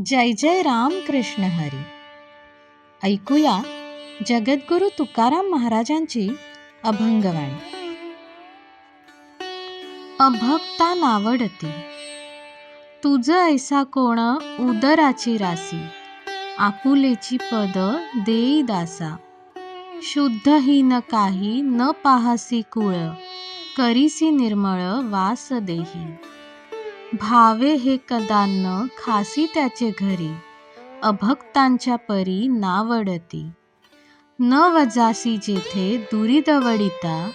जय जय राम कृष्ण हरी. ऐकूया जगद्गुरु तुकाराम महाराजांची अभंगवाणी. अभक्ता नावडती. तुझ ऐसा कोण उदराची रासी. आपुलेची पद देई दासा. शुद्ध ही न काही न पाहासी कुळ. करीसी निर्मळ वास देही. भावे हे कदान्न खासी त्याचे घरी अभक्तांच्या परी नावडती. न वजासी जेथे दुरी दवडिता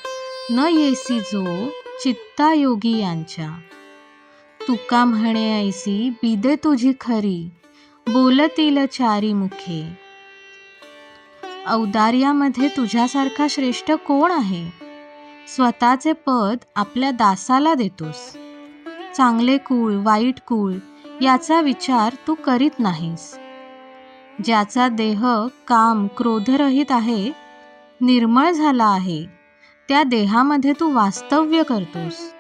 न येसी जो चित्ता योगी यांच्या. तुका म्हणे ऐसी बिदे तुझी खरी बोलतील चारी मुखे. औदार्यामध्ये तुझ्यासारखा श्रेष्ठ कोण आहे? स्वतःचे पद आपल्या दासाला देतोस. चांगले कुळ वाईट कुळ याचा विचार तू करीत नाहीस. ज्याचा देह काम क्रोधरहित आहे निर्मळ झाला आहे त्या देहामध्ये तू वास्तव्य करतोस.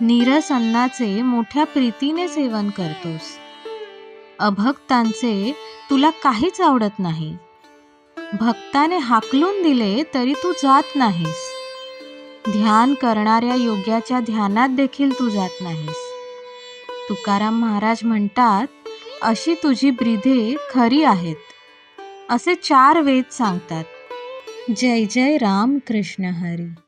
नीरस अन्नाचे मोठ्या प्रीतीने सेवन करतोस. अभक्तांचे तुला काहीच आवडत नाही. भक्ताने हाकलून दिले तरी तू जात नाहीस. ध्यान करणाऱ्या योग्याच्या ध्यानात देखील तू जात नाहीस. तुकाराम महाराज म्हणतात अशी तुझी ब्रिधे खरी आहेत. असे चार वेद सांगतात. जय जय राम कृष्ण हरी.